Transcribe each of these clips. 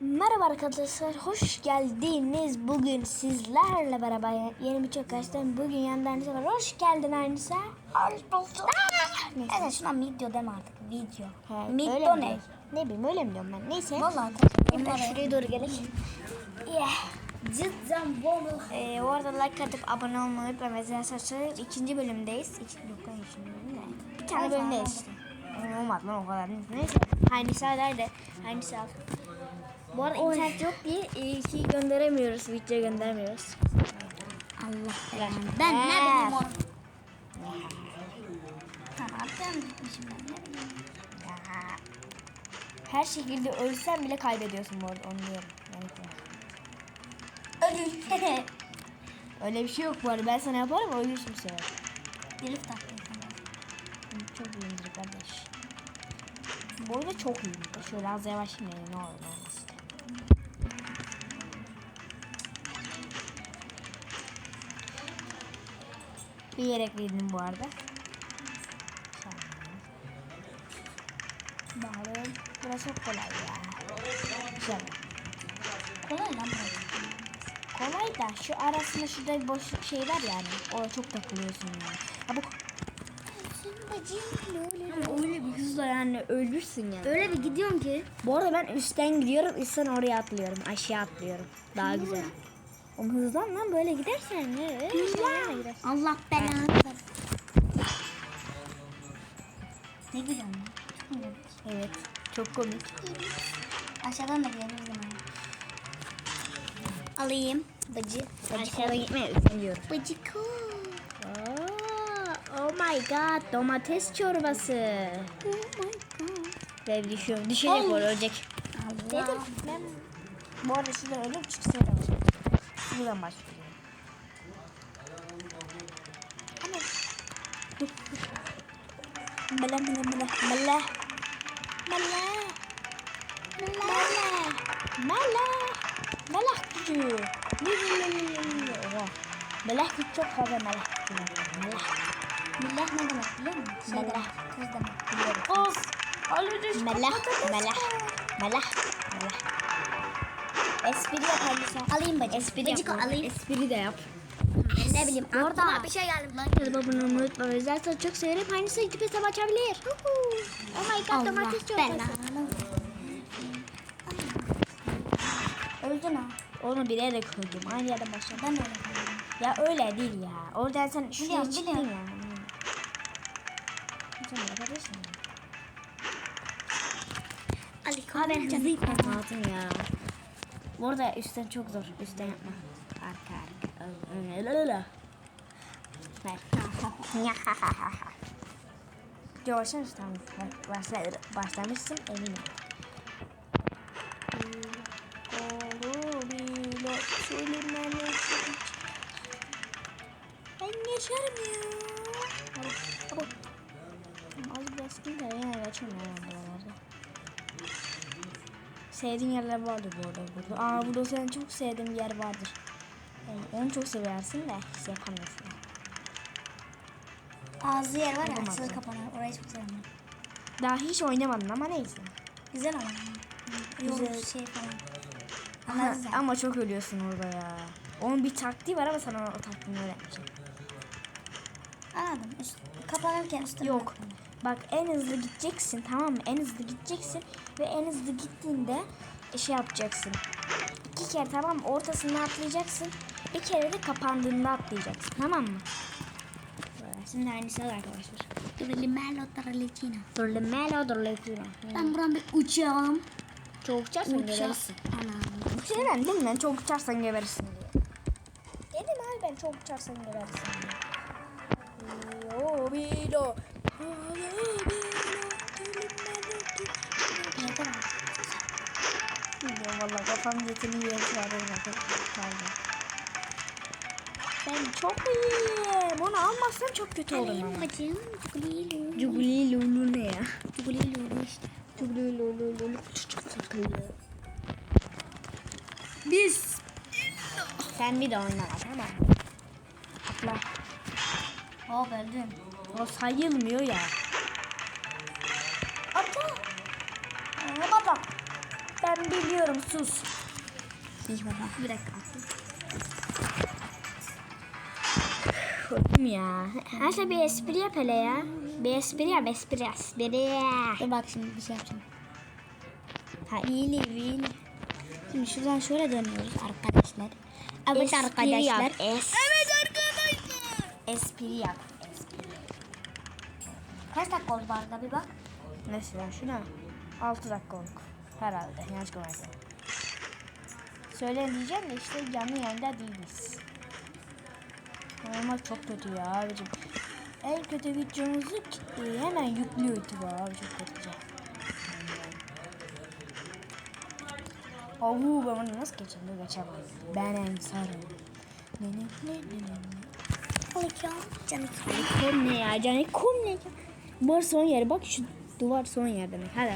Merhaba arkadaşlar, hoş geldiniz. Bugün sizlerle beraber yeni bir çok kaçtan bugün yandan var. Hoş geldin Anisa. Hoş bulduk. Neyse. Evet şuna video deme artık. Video. He, Video öyle mi ne? Ne bileyim öyle mi diyorum ben. Neyse. Vallahi Hemen şuraya doğru gelelim. Yeah. Cidden bolu. Ee, o arada like atıp abone olmayı unutmayın. Arkadaşlar ikinci bölümdeyiz. İkinci, yok lan ikinci bölüm de. Bir tane bölümdeyiz işte. Olmadı lan o kadar. Neyse. Hanisa nerede? Hanisa al. Bu arada internet yok diye e, gönderemiyoruz. Video göndermiyoruz. Allah belanı. Ben ne He. bileyim onu. Kanattan gitmişim ben ne bileyim. Her şekilde ölsen bile kaybediyorsun bu arada onu diyorum. Yani, Ödül. öyle bir şey yok bu arada. Ben sana yaparım ölürsün sefer. Drift taktım sana. Çok iyiyimdir kardeş. Bu arada çok iyiyim. Şöyle az yavaş inmeyin ne olur ne olmaz Bir ekledim bu arada. Bakalım. Burası çok kolay ya. Güzel. Kolay lan burası. Kolay da şu arasında şurada bir boş şey var yani. Orada çok takılıyorsun yani. Ya bu öyle bir hızla yani ölürsün yani. Öyle bir gidiyorum ki. Bu arada ben üstten gidiyorum, üstten oraya atlıyorum, aşağı atlıyorum. Daha güzel. Oğlum hızlan lan böyle gidersen ne? Hızlan. Allah belanı versin. Ne güzel lan. Çok güzel. Evet, çok komik. Aşağıdan da gelebiliriz ama. Alayım. Bacı. Aşağıda gitmeye üşeniyorum. Bacıko. Oh, oh my god, domates çorbası. Oh my god. Ve düşüyorum, düşecek o ölecek. Allah. Dedim ben bu arada şurada ölüm çıksa Buradan başlıyorum. Mele mele mele mele mele mele mele melek gücü. Oha. Melek gücü çok fazla melek gücü. Melek. Millet ne demek biliyor musun? Melek. Kız demek. Biliyorum. Of. Melek melek melek melek. Espri yap hadi sen. Alayım bacı. Espri Bacıko yap. alayım. Espri de yap. Ne bileyim. Orada. Aklıma bir şey geldi babamın onu unutma. Özellikle çok severim. Aynısı gidip hesap açabilir. Oh my god domates çorbası. belanı. Öldün ha. Onu bilerek koydum. Aynı yerden başladım. Ben öyle kaldım. Ya öyle değil ya. Oradan sen şuraya çıktın ya. Sen yapabilirsin. Ali Ha ben hızlı ya. Bu arada üstten çok zor. Üstten yapma. Arka arka. Yavaşlar tamam. Başla, başlamışsın eminim. Kolu bile söylemeni Ben yaşarım ya. Az sıkıntı da yine buralarda. Sevdiğin yerler vardır bu arada burada. Aa burada senin çok sevdiğin bir yer vardır. Yani onu çok seversin de hiç yapamıyorsun. Ağzı yer var ya açılır kapanır. Orayı çok seviyorum. Daha hiç oynamadın ama neyse. Güzel ama. Güzel. Yol şey falan. Ama, sen. ama çok ölüyorsun orada ya. Onun bir taktiği var ama sana o taktiğini öğretmeyeceğim. Anladım. Üst, kapanırken üstüne Yok. bıraktım. Bak en hızlı gideceksin tamam mı? En hızlı gideceksin ve en hızlı gittiğinde şey yapacaksın. İki kere tamam mı? Ortasında atlayacaksın. Bir kere de kapandığında atlayacaksın tamam mı? Şimdi aynısı var arkadaşlar. Trimello Tralicina. Durle melo durle fino. Ben buradan bir uçağım. Çok uçarsan Uçak. geberirsin. Anam. Şey ben dedim ben çok uçarsan geberirsin diye. Dedim abi ben çok uçarsan geberirsin diye. Yo bilo. Bilmiyorum valla kafam yetini çağırıyorum Pardon. Ben çok iyiyim. Onu almazsam çok kötü Alayım ama. bacım. Cuguli Cuguli lulu ne ya? Cuguli işte. Cuguli lulu lulu. Çok sıkıldı. Biz. Sen bir de oynama tamam mı? Atla. Hop öldüm. O sayılmıyor ya. Atla. Atla. Ben Ben biliyorum sus. İyi baba. Bir dakika. Öldüm ya. Her şey bir espri yap hele ya. Bir espri yap espri espri. Dur bak şimdi bir şey yapacağım. Ha iyili iyili. Şimdi şuradan şöyle dönüyoruz arkadaşlar. Evet Espri arkadaşlar. yap, es- Evet arkadaşlar. Espri yap. Espri. Kaç dakika oldu bu arada bir bak. Mesela şuna 6 dakika oldu. Herhalde. Yanlış görmedim. Söyle diyeceğim de işte canlı yayında değiliz. Normal çok kötü ya abicim. En kötü videomuzu hemen yüklüyor YouTube abi çok kötü. Avu ben bunu nasıl geçeyim? Dur geçemem. Ben ensarım. Ne ne ne ne ne ne. Alacağım. Canım. Kom ne ya? Canı kom ne ya? Duvar son yer. Bak şu duvar son yer demek. Hadi.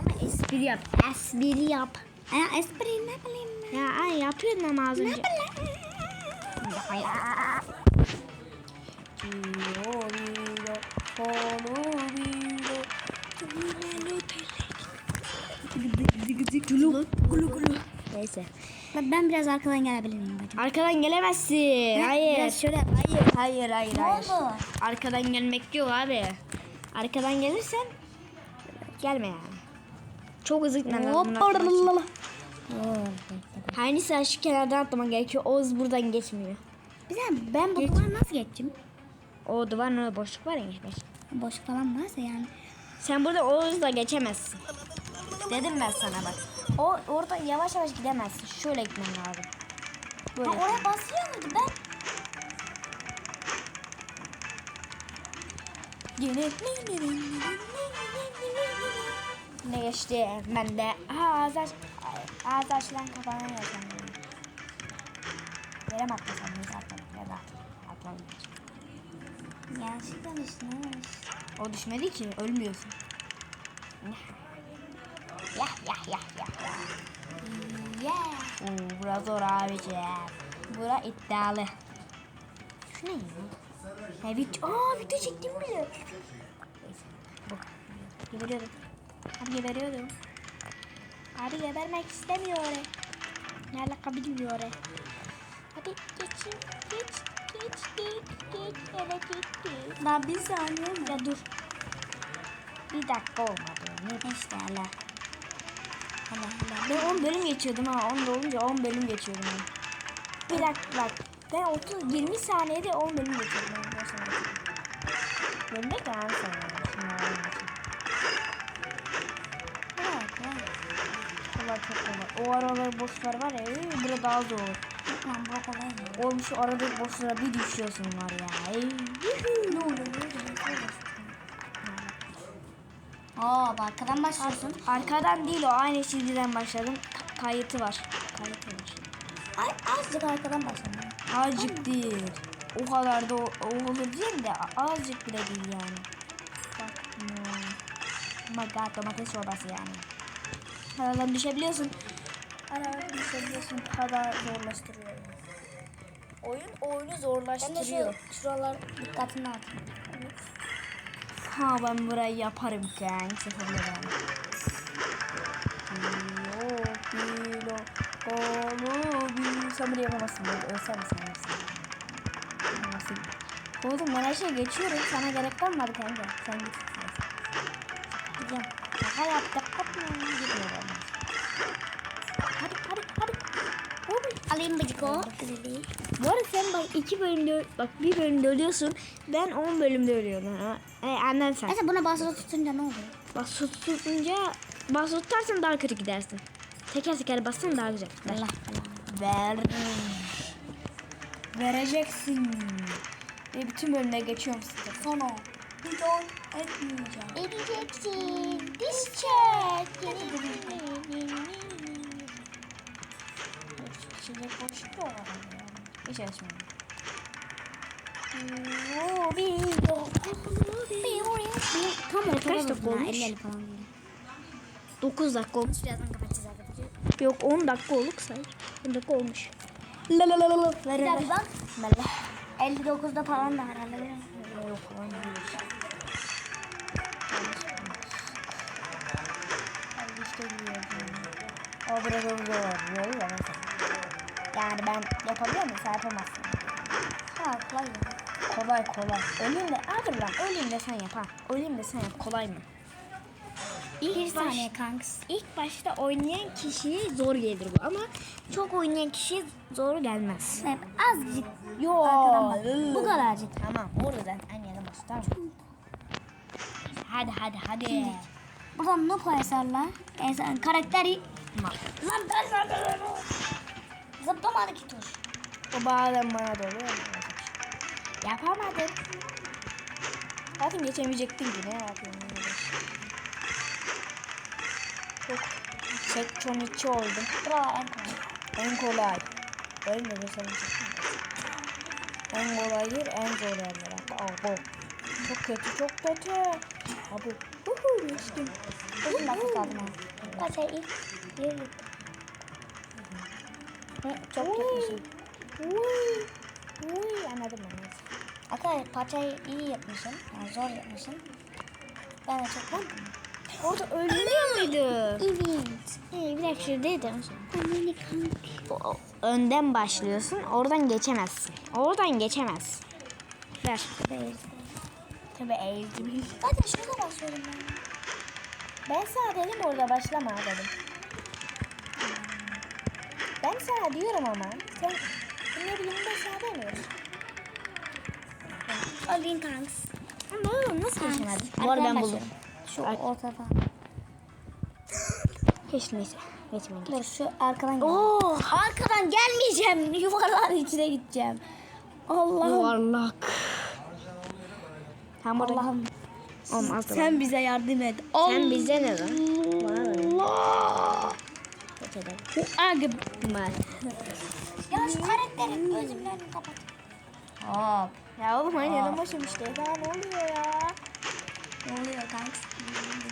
Ama espri yap. Espri yap. Ya espri ne bileyim ben. Ya ay yapıyordun ama az Ne önce. bileyim. Hayır. Giro. Gulu, gulu, gulu. Neyse. Ben, ben biraz arkadan gelebilir miyim bacım? Arkadan gelemezsin. Hayır. Biraz şöyle. Hayır, hayır, hayır, Ne hayır. oldu? Arkadan gelmek yok abi. Arkadan gelirsen gelme yani. Çok hızlı gitmen lazım. için. Her neyse şu kenardan atlaman gerekiyor. Oğuz buradan geçmiyor. Bir dakika ben bu duvarı nasıl geçeceğim? O duvarın orada boşluk var ya geçmek. Boş falan varsa yani. Sen burada Oğuz'la geçemezsin. Dedim ben sana bak. O orada yavaş yavaş gidemezsin. Şöyle gitmen lazım. Böyle. Ha, oraya basıyor muydu ben? Ne geçti? Ben de ha ağzı aç, ağzı açılan kafana yaşam. Yere mi atlasam neyse atladım. Ya da atladım. Yanlışlıkla düşmüş. O düşmedi ki ölmüyorsun. Yeah. Oo, bura zor abicim. Bura iddialı. Şu ne ya? Ha, video, aa video çektim bile. Bu. Geberiyordum. Abi geberiyordum. Abi gebermek istemiyor. Ne alaka bilmiyor. Hadi geçin. Geç. Geç. Geç. Geç. Evet geç. Daha bir saniye mi? Ya dur. Bir dakika olmadı. Ne? İşte hala. Allah Allah. Ben 10 bölüm geçiyordum ha. 10 da olunca 10 bölüm geçiyordum ben. Bir dakika bak. Ben 30 20 saniyede 10 bölüm geçiyordum. Ben. Geçiyordum. Bölümde de an saniyede. Şimdi on geçiyorum. Evet, evet. Kolay çok kolay. O aralar boşlar var ya. Burada daha zor. Lan bırak olayım. Oğlum şu aradaki boşlara bir düşüyorsun var ya. Ey, yuhu. Ne oluyor? Aa, bak arkadan başlıyorsun. Arkadan değil o. Aynı çizgiden başladım. Ka- kayıtı var. Kayıtı var. Ay, azıcık arkadan başladım. Azıcık değil. O kadar da o, o olur değil de azıcık bile değil yani. Bak. Oh my god domates çorbası yani. Aradan düşebiliyorsun. Aradan düşebiliyorsun. Kadar zorlaştırıyor. Oyun oyunu Ben de zorlaştırıyor. şu şuralar dikkatini atayım. Ha ben burayı yaparım kanka. Sıfırla ben. Kilo, kilo, kolo, bir. Sen burayı yapamazsın böyle. Ölsen mi sen ölsen? Nasıl? Oğlum ben her şeyi geçiyorum. Sana gerek kalmadı kanka. Sen git. Gidiyorum. Şaka yaptık. Gitmiyor bana. Hadi hadi hadi. Alayım bıcıko. Güzeli. Bu arada sen bak iki bölümde bak bir bölümde ölüyorsun. Ben 10 bölümde ölüyorum. Ha. E, annen sen. Neyse buna basılı tutunca ne oluyor? Su tutunca bas tutarsan daha kötü gidersin. Teker teker bassan daha güzel. Ver. Allah Ver. Vereceksin. Ve bütün bölümleri geçiyorum size. Sonu. Bidon etmeyeceğim. Edeceksin. Diş çek. İçecek boşluk mu var? Hiç açmıyorum. Tam ortada dakika olmuş? 50 falan. böyle. 9 dakika olmuş. Birazdan kapatacağız arkadaşlar. Yok 10 dakika oluk say. 10 dakika olmuş. La la la la la. Ver Bir bak. Mella. 59'da falan da herhalde. Yok on değil. Hadi işte oluyor ya mesela. Yani ben yapabiliyor muyum? Sen yapamazsın. Ha kolay ya. Kolay kolay. Öleyim de, hadi lan öleyim de sen yap ha. Öleyim de sen yap. Kolay mı? İlk Bir baş- saniye kanks. İlk başta oynayan kişiye zor gelir bu ama çok oynayan kişiye zor gelmez. Hep azıcık. Yo. Arkadan bak. Bu kadarcık. Tamam orada zaten yana bas tamam. Hadi hadi hadi. Buradan ne koyarlar? Esan karakteri. Tamam. Lan ben lan ben lan. Zıplamadı ki tuş. O bazen bana da oluyor. ama Yapamadım. Zaten geçemeyecektin ki ne yapayım. öyle. Çok sektron 2 oldum. Bravo en kolay. En kolay. Ölmedi senin En kolay değil en zor yerler. Abo. Çok kötü çok kötü. Abo. Uhu geçtim. Uzun dakika kaldı ha. Kaç ay? Bir. Hı, Çok kötü. Uy. Uy anladım neyse. Arkadaşlar parçayı iyi yapmışım. Yani zor yapmışım. Ben de çok ben. Orada ölmüyor muydu? Evet. Ee, bir dakika şuradaydım. Önden başlıyorsun. Oradan geçemezsin. Oradan geçemezsin. Ver. Tabii eğildim. Zaten şurada başlıyorum ben. Ben sana dedim orada başlama dedim. Ben sana diyorum ama sen bileyim ben sana demiyorum. Alvin kanks. Ne oğlum nasıl Kanks. geçemedin? Bu arada ben buldum. Şu ortada. Hiç neyse. Geçmeyin. Dur şu arkadan gel. Oo. Arkadan gelmeyeceğim. Yuvarların içine gideceğim. Allah'ım. Yuvarlak. Tam. Allah'ım. Oğlum az da var. Sen bize yardım et. Sen bize ne lan? Bana Allah. Geçelim. Agıbmal. Ya şu karakterin gözümlerini kapat. Hop. Ya oğlum hani yanım başım işte. Ya ne oluyor ya? Ne oluyor kanks?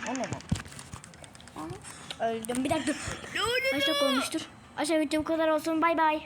O ne lan? Öldüm. Bir dakika. Kaç dakika olmuştur? Aşağı video bu kadar olsun. Bay bay.